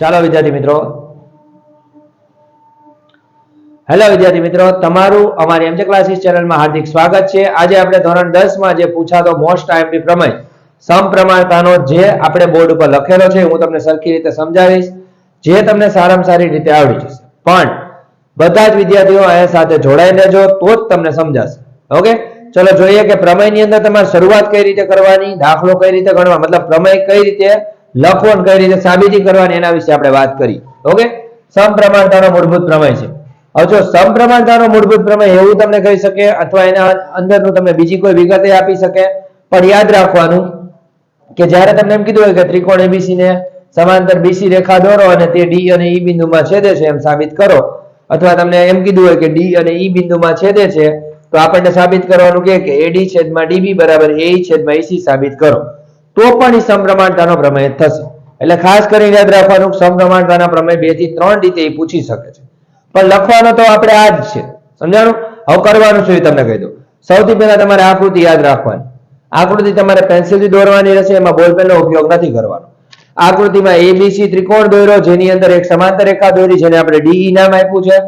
ચાલો વિદ્યાર્થી મિત્રો. હેલો વિદ્યાર્થી મિત્રો, તમારું અમારી એમજે ક્લાસીસ ચેનલમાં હાર્દિક સ્વાગત છે. આજે આપણે ધોરણ 10 માં જે પૂછાતો મોસ્ટ આઈએમપી પ્રમેય, સમપ્રમાણતાનો જે આપણે બોર્ડ ઉપર લખેલો છે, હું તમને સરખી રીતે સમજાવીશ. જે તમને સારામાં સારી રીતે આવડી જશે. પણ બધા જ વિદ્યાર્થીઓ અહીંયા સાથે જોડાઈ લેજો તો જ તમને સમજાશે. ઓકે ચલો જોઈએ કે પ્રમેયની અંદર તમારે શરૂઆત કઈ રીતે કરવાની, દાખલો કઈ રીતે ગણવા, મતલબ પ્રમેય કઈ રીતે લખવો કઈ રીતે સાબિતી કરવાની એના વિશે આપણે વાત કરી. ઓકે સમપ્રમાણતાનો મૂળભૂત પ્રમેય છે. હવે જો સમપ્રમાણતાનો મૂળભૂત પ્રમેય એવું તમને કહી શકે અથવા એના અંદરનું તમે બીજી કોઈ વિગતે આપી શકે, પણ યાદ રાખવાનું કે જ્યારે તમને એમ કીધું હોય કે ત્રિકોણ એબીસી ને સમાંતર બીસી રેખા દોરો અને તે ડી અને ઈ બિંદુમાં છેદે છે એમ સાબિત કરો. અથવા તમને એમ કીધું હોય કે ડી અને ઈ બિંદુમાં છેદે છે, તો આપણને સાબિત કરવાનું કે એડી છેદમાં ડીબી બરાબર એ છેદમાં ઈસી સાબિત કરો. તો પણ એ સમપ્રમાણતાનો પ્રમેય થશે. એટલે ખાસ કરીને યાદ રાખવાનું સમપ્રમાણતાના પ્રમેય બેથી ત્રણ રીતે એ પૂછી શકે છે. પણ લખવાનો તો આપણે આ જ છે. સમજાણું? હવે કરવાનું શું એ તમને કહી દઉં. સૌથી પહેલા તમારે આકૃતિ યાદ રાખવાની. આકૃતિ તમારે પેન્સિલથી દોરવાની રહેશે, એમાં બોલપેનનો ઉપયોગ નથી કરવાનો. આકૃતિમાં એબીસી ત્રિકોણ દોર્યો, જેની અંદર એક સમાંતર રેખા દોરી, જેને આપણે ડીઈ નામ આપ્યું છે.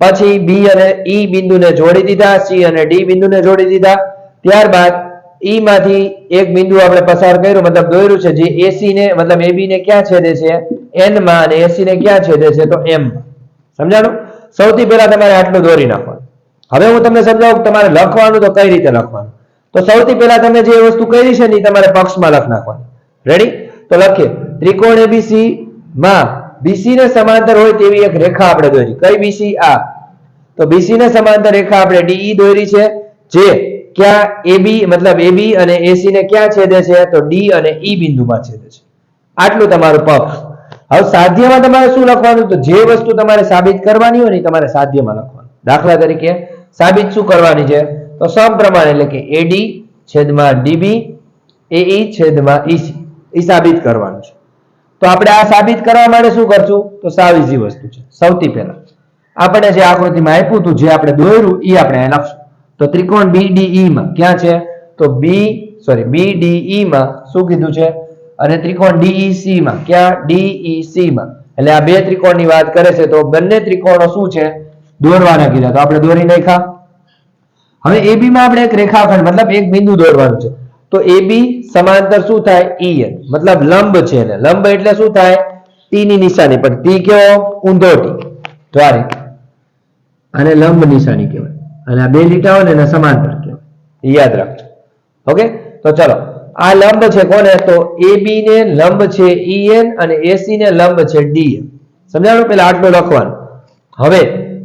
પછી બી અને ઈ બિંદુને જોડી દીધા સી અને ડી બિંદુને જોડી દીધા. ત્યારબાદ ઈ માંથી એક બિંદુ આપણે પસાર કર્યું, મતલબ દોર્યું છે, જે એસી ને, મતલબ એબી ને ક્યાં છેદે છે? એનમાં અને એસી ને ક્યાં છેદે છે? તો એમ સમજાણું? સૌથી પહેલા તમારે આટલું દોરી નાખવાનું. હવે હું તમને સમજાવું તમારે લખવાનું તો કઈ રીતે લખવાનું? તો સૌથી પહેલા તમે જે વસ્તુ કરી છે ને તમારે પક્ષમાં લખ નાખવાની. રેડી તો લખીએ. ત્રિકોણ એબીસી માં બીસી ને સમાંતર હોય તેવી એક રેખા આપણે દોરી. કઈ બીસી આ. તો બીસી ને સમાંતર રેખા આપણે ડીઈ દોરી છે, જે ક્યાં એબી મતલબ એબી અને એસી ને ક્યાં છેદે છે? તો ડી અને ઈ બિંદુમાં છેદે છે. આટલું તમારું પક્ષ હવે સાધ્યમાં તમારે શું લખવાનું? તો જે વસ્તુ તમારે સાબિત કરવાની હોય ને તમારે સાધ્યમાં લખવાનું. દાખલા તરીકે, સાબિત શું કરવાની છે? તો સમપ્રમાણ એટલે કે એડી છેદમાં ડીબી એઈ છેદમાં ઈસી એ સાબિત કરવાનું છે. તો આપણે આ સાબિત કરવા માટે શું કરશું? તો સાવ ઇઝી વસ્તુ છે. સૌથી પહેલા. આપણે જે આકૃતિમાં આપ્યું હતું, જે આપણે દોર્યું એ આપણે લખશું. તો ત્રિકોણ બીડીઈ માં ક્યાં છે? તો બી સોરી બીડીઈ માં શું કીધું છે? અને ત્રિકોણ ડીઈસી માં ક્યાં? ડીઈસી માં. એટલે આ બે ત્રિકોણની વાત કરે છે, તો બંને ત્રિકોણો શું છે? દોરવાના કીધા. તો આપણે દોરી નાખ્યા. હવે એબી માં આપણે એક રેખાખંડ, મતલબ એક બિંદુ દોરવાનું છે. તો એબી સમાંતર શું થાય? ઈએન મતલબ લંબ છે ને લંબ એટલે શું થાય? ટી ની નિશાની. પણ ટી કેવો ઊંધો ટી અને લંબ નિશાની કહેવાય. અને આ બે લીટા ને એને સમાંતર કહેવાય. યાદ રાખજો. ઓકે? તો ચલો, આ લંબ છે કોને? તો AB ને લંબ છે EN અને AC ને લંબ છે DN સમજાણું? પેલા આટલું લખવાનું. હવે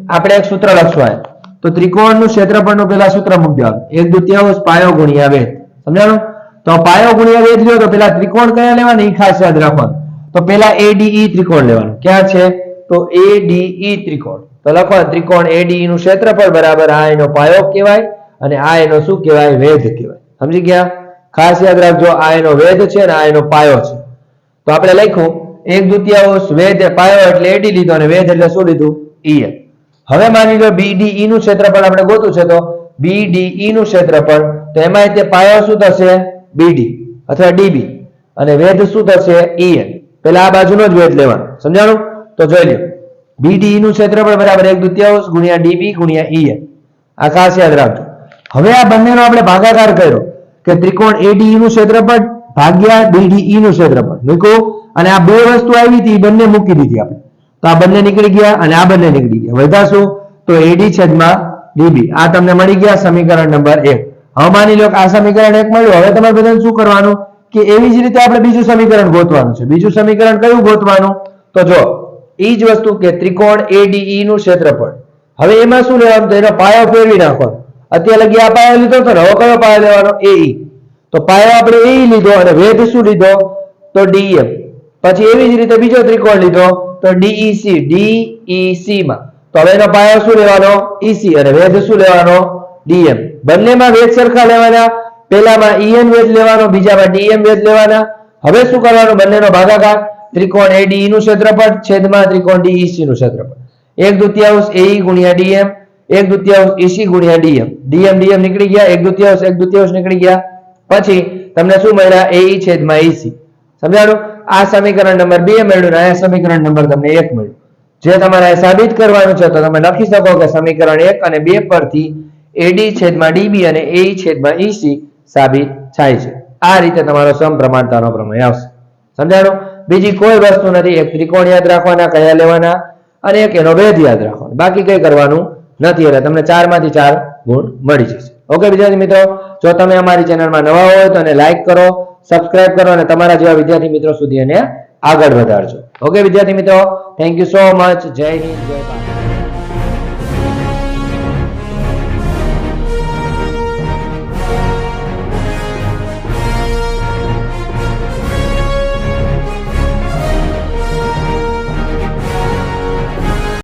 આપણે એક સૂત્ર લખશું તો ત્રિકોણનું ક્ષેત્રફળનું પેલા સૂત્ર મૂક્યા એક દ્વિતીયાંશ પાયો ગુણ્યા વેધ. સમજાણું? તો પાયો ગુણ્યા વેધ લ્યો તો પેલા ત્રિકોણ કયા લેવાના? એ ખાસ યાદ રાખવાનું. તો પેલા ADE ત્રિકોણ લેવાનું. ક્યાં છે? તો ADE ત્રિકોણ. તો લખવાનું ત્રિકોણ એડી નું ક્ષેત્રફળ બરાબર આ એનો પાયો કહેવાય અને આ એનો શું કહેવાય? વેધ કહેવાય. સમજી ગયા? ખાસ યાદ રાખજો આ એનો વેધ છે અને આ એનો પાયો છે. તો આપણે લખ્યું, એક દ્વિતીયાંશ વેધ પાયો એટલે એડી લીધો અને વેધ એટલે શું લીધું? EN હવે માની લો બીડીઈ નું ક્ષેત્રફળ આપણે ગોતું છે તો બીડીઈ નું ક્ષેત્રફળ, તો એમાં તે પાયો શું થશે? બીડી અથવા ડીબી અને વેધ શું થશે? EN પેલા આ બાજુનો જ વેધ લેવાનો. સમજાણું? તો જોઈ લો BDE નું ક્ષેત્રફળ બરાબર એક દુત્યાંશ ગુણ્યા ડીબી ગુણ્યા EN આ ખાસ યાદ રાખજો. હવે આ બંનેનો આપણે ભાગાકાર કર્યો કે ત્રિકોણ એડીઈ નું ક્ષેત્રફળ ભાગ્યા ડીડીઈ નું ક્ષેત્રફળ. મૂક્યું અને આ બે વસ્તુ આવી હતી બંને મૂકી દીધી આપણે. તો આ બંને નીકળી ગયા અને આ બંને નીકળી ગયા. વધ્યા શું તો એડી છેદમાં ડીબી આ તમને મળી ગયા સમીકરણ નંબર એક. હવે માની લો કે આ સમીકરણ એક મળ્યું. હવે તમારે બધાને શું કરવાનું? કે એવી જ રીતે આપણે બીજું સમીકરણ ગોતવાનું છે. બીજું સમીકરણ કયું ગોતવાનું? તો જો એ જ વસ્તુ કે ત્રિકોણ ADE નું ક્ષેત્રફળ. હવે એમાં શું લેવાનું તો એનો પાયો ફેરવી નાખવાનો. અત્યારે લગી આ પાયો લીધો તો હવે કયો પાયો લેવાનો? એ તો પાયો આપણે એ લીધો અને વેધ શું લીધો? તો ડીએમ પછી એવી જ રીતે બીજો ત્રિકોણ લીધો, તો ડીઈસી ડીઈસી માં. તો હવે એનો પાયો શું લેવાનો? ઈસી અને વેધ શું લેવાનો? ડીએમ બંનેમાં વેધ સરખા લેવાના. પહેલામાં EN વેધ લેવાનો, બીજામાં ડીએમ વેધ લેવાના. હવે શું કરવાનું? બંનેનો ભાગાકાર. ત્રિકોણ ADE નું ક્ષેત્રફળ, છેદમાં ત્રિકોણ DEC નું ક્ષેત્રફળ. એક દુત્યાંશ AE ગુણ્યા DM એક દુત્યાંશ EC ગુણ્યા DM DM DM નીકળી ગયા, એક દુત્યાંશ એક દુત્યાંશ નીકળી ગયા. પછી તમને શું મળ્યા? AE છેદમાં EC સમજાણું? આ સમીકરણ નંબર બે મળ્યું અને આ સમીકરણ નંબર તમને એક મળ્યું. જે તમારે સાબિત કરવાનું છે, તો તમે લખી શકો કે સમીકરણ એક અને બે પરથી એડી છેદમાં ડીબી અને એઈ છેદમાં ઈસી સાબિત થાય છે. આ રીતે તમારો સમપ્રમાણતાનો પ્રમેય આવશે. સમજાણું? બીજી કોઈ વસ્તુ નથી, એક ત્રિકોણ યાદ રાખવાના, કયા લેવાના, અને એક એનો ભેદ યાદ રાખવાનો. બાકી કઈ કરવાનું નથી, એટલે તમને ચારમાંથી ચાર ગુણ મળી જશે. ઓકે, વિદ્યાર્થી મિત્રો? જો તમે અમારી ચેનલમાં નવા હોય તો એને લાઈક કરો, સબસ્ક્રાઇબ કરો, અને તમારા જેવા વિદ્યાર્થી મિત્રો સુધી એને આગળ વધારજો. ઓકે, વિદ્યાર્થી મિત્રો? થેન્ક યુ સો મચ જય હિન્દ, જય ભારત.